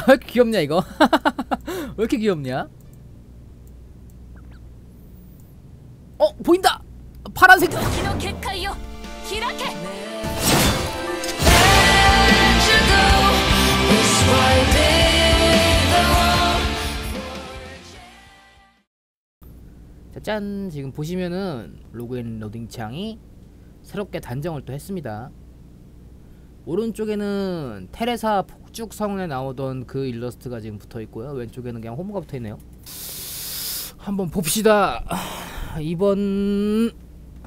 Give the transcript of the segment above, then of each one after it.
왜 이렇게 귀엽냐 이거? 왜 이렇게 귀엽냐? 어 보인다! 파란색 자짠. 지금 보시면은 로그인 로딩 창이 새롭게 단정을 또 했습니다. 오른쪽에는 테레사 폭죽 성에 나오던 그 일러스트가 지금 붙어 있고요. 왼쪽에는 그냥 호모가 붙어 있네요. 한번 봅시다. 이번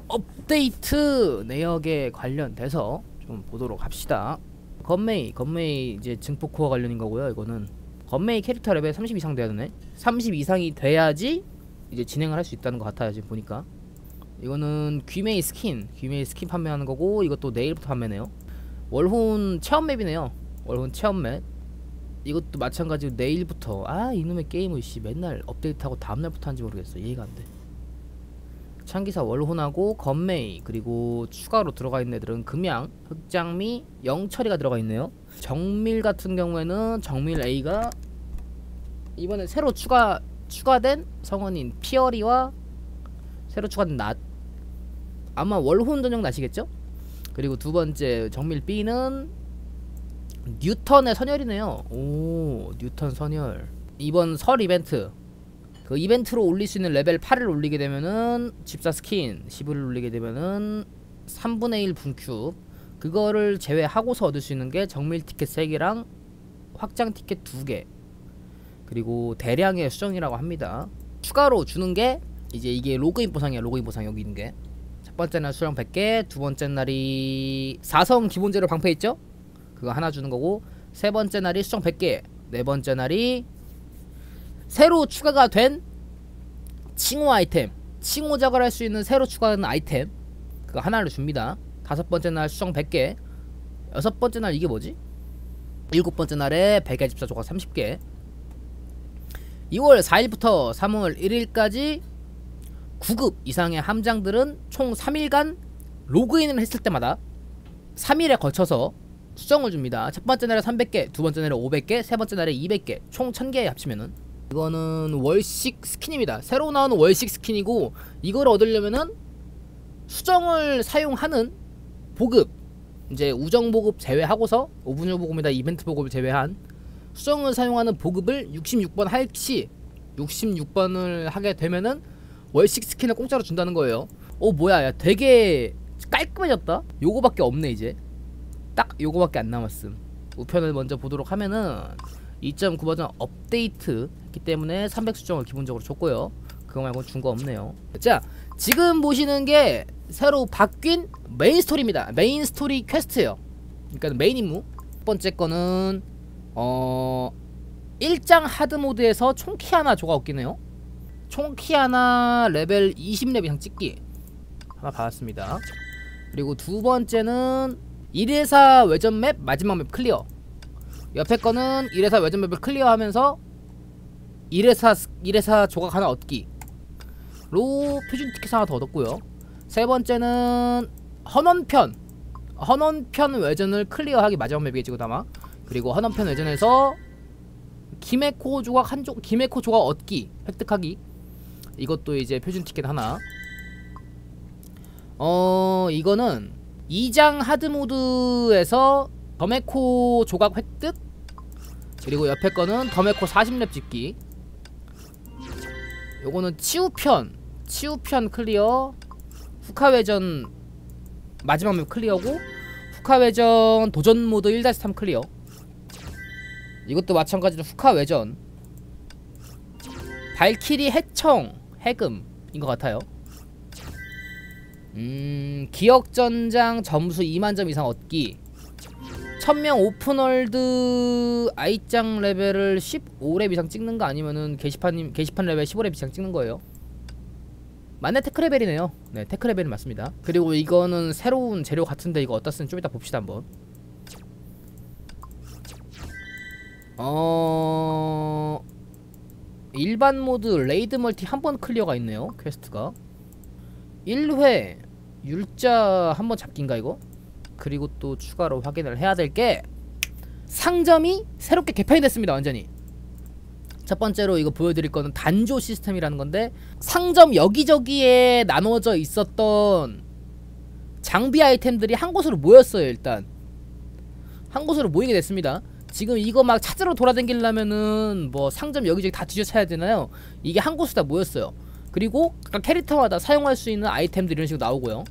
업데이트 내역에 관련돼서 좀 보도록 합시다. 건메이 건메이 이제 증폭 코어 관련인 거고요. 이거는 건메이 캐릭터 레벨 30 이상 돼야 되네. 30 이상이 돼야지 이제 진행을 할 수 있다는 것 같아요 지금 보니까. 이거는 귀메이 스킨 귀메이 스킨 판매하는 거고 이것도 내일부터 판매네요 월혼 체험 맵이네요. 월혼 체험 맵. 이것도 마찬가지로 내일부터 아 이놈의 게임을 씨 맨날 업데이트하고 다음날부터 하는지 모르겠어. 이해가 안돼. 창기사 월혼하고 건메이 그리고 추가로 들어가 있는 애들은 금양, 흑장미, 영철이가 들어가 있네요. 정밀 같은 경우에는 정밀 A가 이번에 새로 추가 추가된 성원인 피어리와 새로 추가된 낫. 아마 월혼 전용 낫이겠죠? 그리고 두 번째 정밀 B는 뉴턴의 선열이네요. 오 뉴턴 선열. 이번 설 이벤트 그 이벤트로 올릴 수 있는 레벨 8을 올리게 되면은 집사 스킨 10을 올리게 되면은 3분의 1 분큐 그거를 제외하고서 얻을 수 있는 게 정밀 티켓 3개랑 확장 티켓 2개 그리고 대량의 수정이라고 합니다. 추가로 주는 게 이제 이게 로그인 보상이야. 로그인 보상 여기 있는 게. 첫 번째 날 수령 100개, 두 번째 날이 4성 기본재료 방패 있죠? 그거 하나 주는 거고 세 번째 날이 수정 100개, 네 번째 날이 새로 추가가 된 칭호 아이템, 칭호 작을 할 수 있는 새로 추가된 아이템 그거 하나를 줍니다. 다섯 번째 날 수정 100개, 여섯 번째 날 이게 뭐지? 일곱 번째 날에 백야 집사 조각 30개 2월 4일부터 3월 1일까지 9급 이상의 함장들은 총 3일간 로그인을 했을 때마다 3일에 걸쳐서 수정을 줍니다. 첫 번째 날에 300개, 두 번째 날에 500개, 세 번째 날에 200개, 총 1000개 합치면은 이거는 월식 스킨입니다. 새로 나오는 월식 스킨이고 이걸 얻으려면은 수정을 사용하는 보급 이제 우정 보급 제외하고서 오분유 보급이다 이벤트 보급을 제외한 수정을 사용하는 보급을 66번 할시 66번을 하게 되면은 월식 스킨을 공짜로 준다는 거예요. 어 뭐야 야 되게 깔끔해졌다. 요거밖에 없네 이제. 딱 요거밖에 안 남았음. 우편을 먼저 보도록 하면은 2.9 버전 업데이트 했기 때문에 300 수정을 기본적으로 줬고요. 그거 말고 준거 없네요. 자 지금 보시는 게 새로 바뀐 메인 스토리입니다. 메인 스토리 퀘스트예요. 그러니까 메인 임무. 첫 번째 거는 어 1장 하드 모드에서 총키 하나 조각 얻기네요. 총키 하나 레벨 20렙 이상 찍기 하나 받았습니다. 그리고 두 번째는 1회사 외전 맵 마지막 맵 클리어. 옆에 거는 1회사 외전 맵을 클리어하면서 1회사 1회사 조각 하나 얻기. 로 표준 티켓 하나 더 얻었고요. 세 번째는 헌원편 헌원편 외전을 클리어하기 마지막 맵이겠지 아마. 그리고 헌원편 외전에서 키메코 조각 한조 키메코 조각 얻기 획득하기 이것도 이제 표준 티켓 하나. 어 이거는 2장 하드 모드에서 더메코 조각 획득. 그리고 옆에 거는 더메코 40렙 찍기. 요거는 치우편 치우편 클리어. 후카회전 마지막 맵 클리어고 후카회전 도전 모드 1-3 클리어. 이것도 마찬가지로 후카회전. 발키리 해청 해금인 것 같아요 음 기억전장 점수 2만점 이상 얻기 1000명 오픈월드 아이짱 레벨을 15렙 이상 찍는 거 아니면은 게시판 게시판 레벨 15렙 이상 찍는 거예요. 맞네 테크 레벨이네요. 네 테크 레벨이 맞습니다. 그리고 이거는 새로운 재료 같은데 이거 어디다 쓰는 좀 이따 봅시다 한번. 어 일반 모드 레이드 멀티 한 번 클리어가 있네요 퀘스트가. 1회 율자 한 번 잡기인가 이거? 그리고 또 추가로 확인을 해야 될 게 상점이 새롭게 개편이 됐습니다 완전히. 첫 번째로 이거 보여드릴 거는 단조 시스템이라는 건데 상점 여기저기에 나눠져 있었던 장비 아이템들이 한 곳으로 모였어요 일단. 한 곳으로 모이게 됐습니다 지금 이거 막 찾으러 돌아다니려면은 뭐 상점 여기저기 다 뒤져쳐야 되나요? 이게 한 곳에 다 모였어요. 그리고 각 캐릭터마다 사용할 수 있는 아이템들이 이런 식으로 나오고요.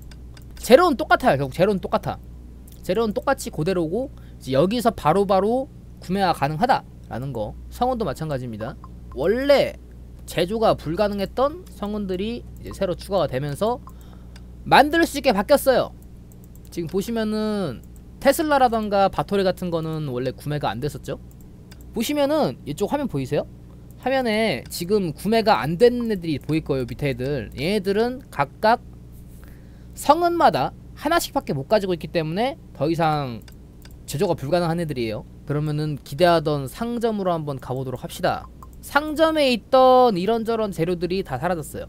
재료는 똑같아요 결국 재료는 똑같아. 재료는 똑같이 그대로고 이제 여기서 바로 바로 구매가 가능하다라는 거. 성운도 마찬가지입니다. 원래 제조가 불가능했던 성운들이 이제 새로 추가가 되면서 만들 수 있게 바뀌었어요. 지금 보시면은 테슬라라던가 바토리 같은 거는 원래 구매가 안 됐었죠? 보시면은 이쪽 화면 보이세요? 화면에 지금 구매가 안 된 애들이 보일 거예요 밑에 애들. 얘네들은 각각 성은마다 하나씩 밖에 못 가지고 있기 때문에 더 이상 제조가 불가능한 애들이에요. 그러면은 기대하던 상점으로 한번 가보도록 합시다. 상점에 있던 이런저런 재료들이 다 사라졌어요.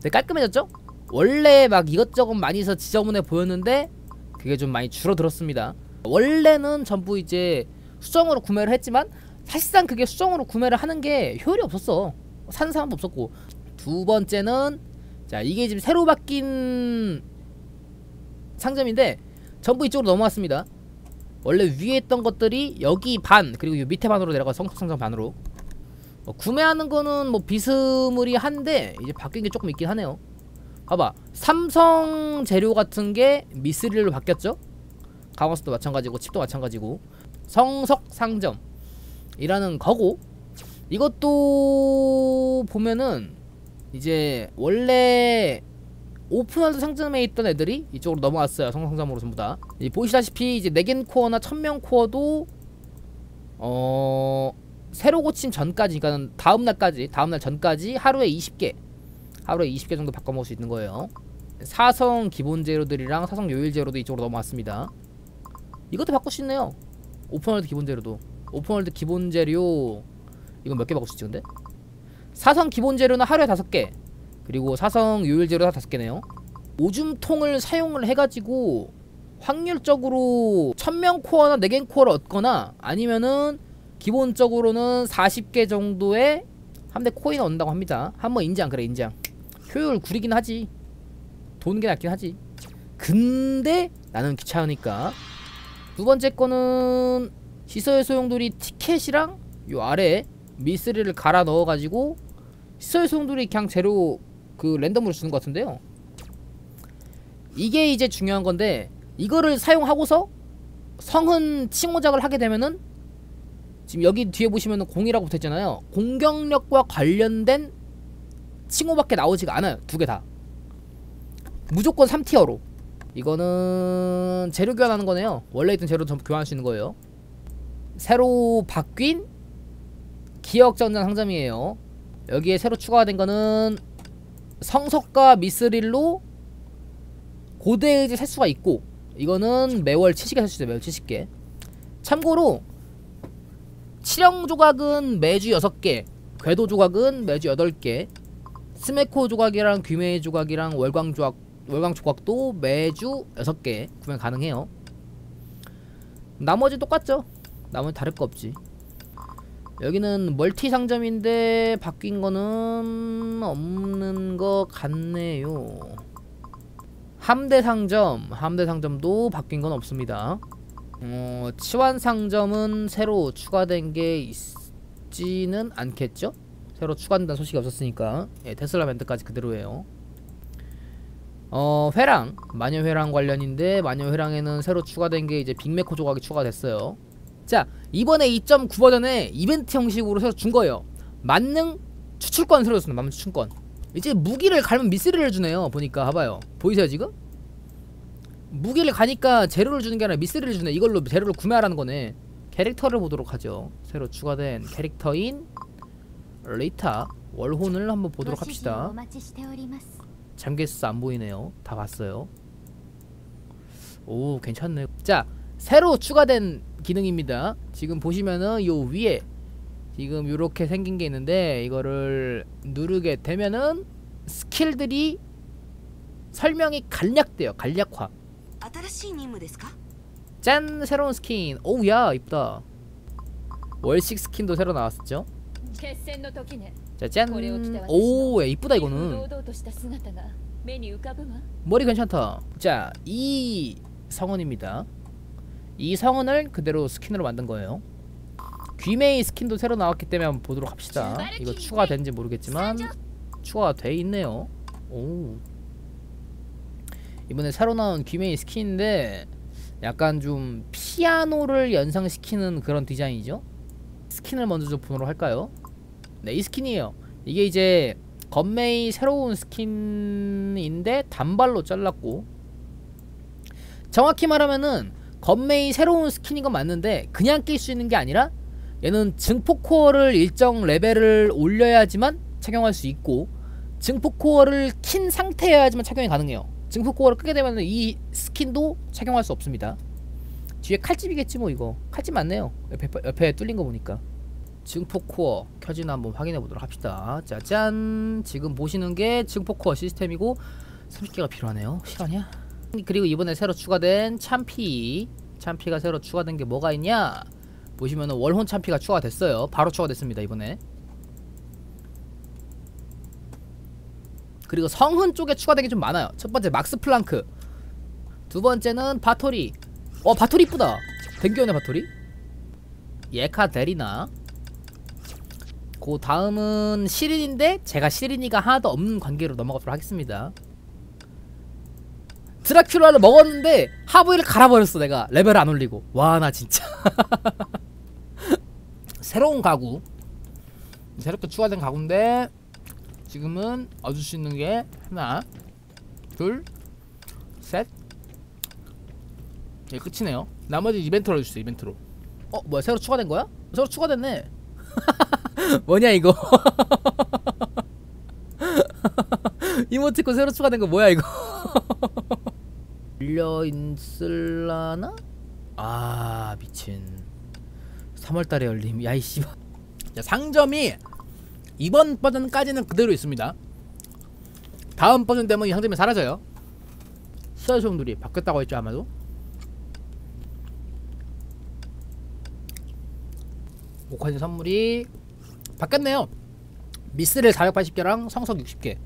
되게 깔끔해졌죠? 원래 막 이것저것 많이 서 지저분해 보였는데 그게 좀 많이 줄어들었습니다. 원래는 전부 이제 수정으로 구매를 했지만 사실상 그게 수정으로 구매를 하는 게 효율이 없었어. 사는 사람도 없었고. 두 번째는 자 이게 지금 새로 바뀐 상점인데 전부 이쪽으로 넘어왔습니다. 원래 위에 있던 것들이 여기 반 그리고 요 밑에 반으로 내려가 성숙상점 반으로. 어, 구매하는 거는 뭐 비스무리한데 이제 바뀐 게 조금 있긴 하네요 봐봐. 삼성 재료 같은 게 미스릴로 바뀌었죠? 가마스도 마찬가지고 칩도 마찬가지고. 성석 상점. 이라는 거고 이것도 보면은 이제 원래 오픈월드 상점에 있던 애들이 이쪽으로 넘어왔어요. 성상점으로 전부 다. 보시다시피 이제 네겐 코어나 천명 코어도 어 새로 고침 전까지 그러니까 다음날까지 다음날 전까지 하루에 20개 하루에 20개 정도 바꿔 먹을 수 있는 거예요. 사성 기본 재료들이랑 사성 요일 재료도 이쪽으로 넘어왔습니다. 이것도 바꿀 수 있네요. 오픈월드 기본 재료도. 오픈월드 기본 재료 이건 몇 개 바꿀 수 있지 근데? 사성 기본 재료는 하루에 다섯 개. 그리고 사성 요일 재료 다 다섯 개네요. 오줌통을 사용을 해가지고 확률적으로 천명 코어나 네겐 코어를 얻거나 아니면은 기본적으로는 40개 정도의 함대 코인을 얻는다고 합니다. 한번 인장 그래 인장 효율 구리긴 하지. 도는 게 낫긴 하지. 근데 나는 귀찮으니까 두 번째 거는 시서의 소용돌이 티켓이랑 요 아래 미스리를 갈아 넣어가지고 시서의 소용돌이 그냥 재료 그 랜덤으로 주는 것 같은데요. 이게 이제 중요한 건데 이거를 사용하고서 성은 칭호작을 하게 되면은 지금 여기 뒤에 보시면은 공이라고 붙어있잖아요. 공격력과 관련된 칭호밖에 나오지가 않아요. 두 개 다. 무조건 3티어로. 이거는 재료 교환하는 거네요. 원래 있던 재료 전부 교환할 수 있는 거예요. 새로 바뀐 기억전전 상점이에요. 여기에 새로 추가된 거는 성석과 미스릴로 고대의지 세수가 있고 이거는 매월 70개 세수돼 매월 70개. 참고로 칠형 조각은 매주 6개 궤도 조각은 매주 8개 스메코 조각이랑 귀메 조각이랑 월광 조각 월광 조각도 매주 6개 구매 가능해요. 나머지 똑같죠? 나머지 다를 거 없지. 여기는 멀티 상점인데 바뀐 거는 없는 것 같네요. 함대 상점 함대 상점도 바뀐 건 없습니다. 어, 치환 상점은 새로 추가된 게 있지는 않겠죠? 새로 추가된다는 소식이 없었으니까. 예, 테슬라 밴드까지 그대로예요. 어 회랑 마녀 회랑 관련인데 마녀 회랑에는 새로 추가된 게 이제 빅메코 조각이 추가됐어요. 자 이번에 2.9 버전에 이벤트 형식으로 새로 준 거예요. 만능 추출권 새로 줬습니다. 만능 추출권. 이제 무기를 갈면 미스리를 주네요. 보니까 봐봐요. 보이세요 지금? 무기를 가니까 재료를 주는 게 아니라 미스리를 주네. 이걸로 재료를 구매하라는 거네. 캐릭터를 보도록 하죠. 새로 추가된 캐릭터인 레이타 월혼을 한번 보도록 합시다. 잠개스 안 보이네요. 다 봤어요. 오 괜찮네. 자 새로 추가된 기능입니다. 지금 보시면은 요 위에 지금 요렇게 생긴 게 있는데 이거를 누르게 되면은 스킬들이 설명이 간략돼요. 간략화. 짠! 새로운 스킨. 오우야 이쁘다. 월식 스킨도 새로 나왔었죠? 짜잔 오 야, 이쁘다 이거는. 머리 괜찮다. 자 이 성은입니다. 이 성은을 그대로 스킨으로 만든 거예요. 귀메이 스킨도 새로 나왔기 때문에 한번 보도록 합시다. 이거 추가된지 모르겠지만 추가가 돼 있네요. 오. 이번에 새로 나온 귀메이 스킨인데 약간 좀 피아노를 연상시키는 그런 디자인이죠. 스킨을 먼저 좀 보도록 할까요? 네 이 스킨이에요. 이게 이제 건메이 새로운 스킨인데 단발로 잘랐고 정확히 말하면은 건메이 새로운 스킨인 건 맞는데 그냥 낄 수 있는 게 아니라 얘는 증폭 코어를 일정 레벨을 올려야지만 착용할 수 있고 증폭 코어를 킨 상태여야지만 착용이 가능해요. 증폭 코어를 끄게 되면 이 스킨도 착용할 수 없습니다 뒤에 칼집이겠지 뭐 이거. 칼집 맞네요. 옆에, 옆에 뚫린 거 보니까. 증폭 코어 켜지나 한번 확인해 보도록 합시다. 짜잔 지금 보시는 게 증폭 코어 시스템이고 30개가 필요하네요. 실화냐? 그리고 이번에 새로 추가된 참피. 참피가 새로 추가된 게 뭐가 있냐? 보시면은 월혼 참피가 추가됐어요. 바로 추가됐습니다 이번에. 그리고 성훈 쪽에 추가된 게 좀 많아요. 첫 번째 막스 플랑크. 두 번째는 바토리 어 바토리 이쁘다. 댕겨오네 바토리. 예카 데리나. 그 다음은 시린인데 제가 시린이가 하나도 없는 관계로 넘어가도록 하겠습니다. 드라큘라를 먹었는데 하부이를 갈아버렸어 내가. 레벨을 안 올리고. 와 나 진짜. 새로운 가구. 새롭게 추가된 가구인데 지금은 얻을 수 있는 게 하나 둘셋 이게 끝이네요. 나머지 이벤트로 해주세요 이벤트로. 어 뭐야 새로 추가된 거야? 새로 추가됐네. 뭐냐 이거? 이모티콘 새로 추가된 거 뭐야 이거? 열려있을라나? 아 미친. 3월달에 열림. 야이 씨발. 자, 상점이 이번 버전까지는 그대로 있습니다. 다음 버전 되면 이 상점이 사라져요. 수화소음들이 바뀌었다고 했죠 아마도 오카진 선물이 바뀌었네요. 미스를 480개랑 성석 60개.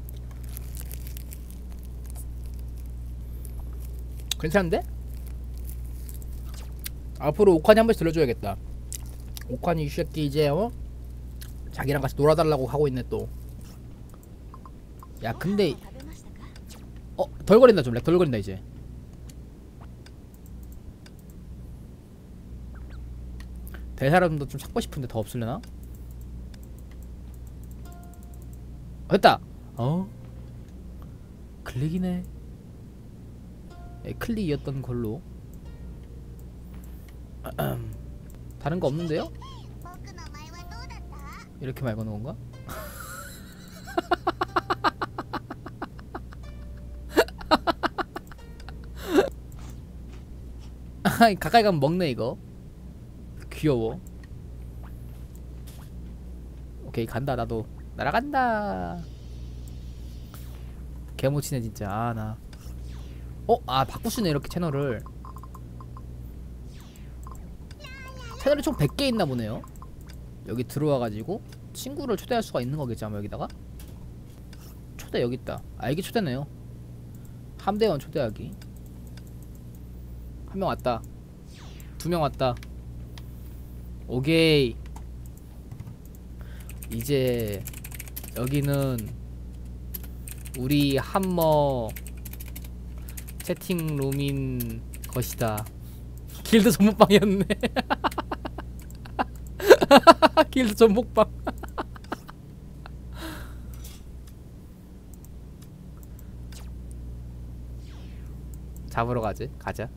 괜찮은데? 앞으로 오칸이 한 번씩 들려줘야겠다. 오칸이 이 새끼 이제 어? 자기랑 같이 놀아달라고 하고 있네 또. 야 근데 어 덜 거린다 좀렉덜 거린다 이제 대사람도 좀 찾고 싶은데 더 없을려나? 됐다 어? 클릭이네 예, 클릭이었던 걸로 다른 거 없는데요? 이렇게 말 거는 건가? 가까이 가면 먹네 이거 귀여워. 오케이 간다 나도. 날아간다. 개모치네 진짜. 아나. 어? 아 바꾸시네 이렇게 채널을. 채널이 총 100개 있나 보네요. 여기 들어와가지고 친구를 초대할 수가 있는 거겠지 아마 여기다가? 초대 여기 있다. 아 이게 초대네요. 함대원 초대하기. 한 명 왔다. 두 명 왔다 오케이. 이제 여기는 우리 한머 채팅룸인 것이다. 길드 전문방이었네. 길드 전복방. 잡으러 가지? 가자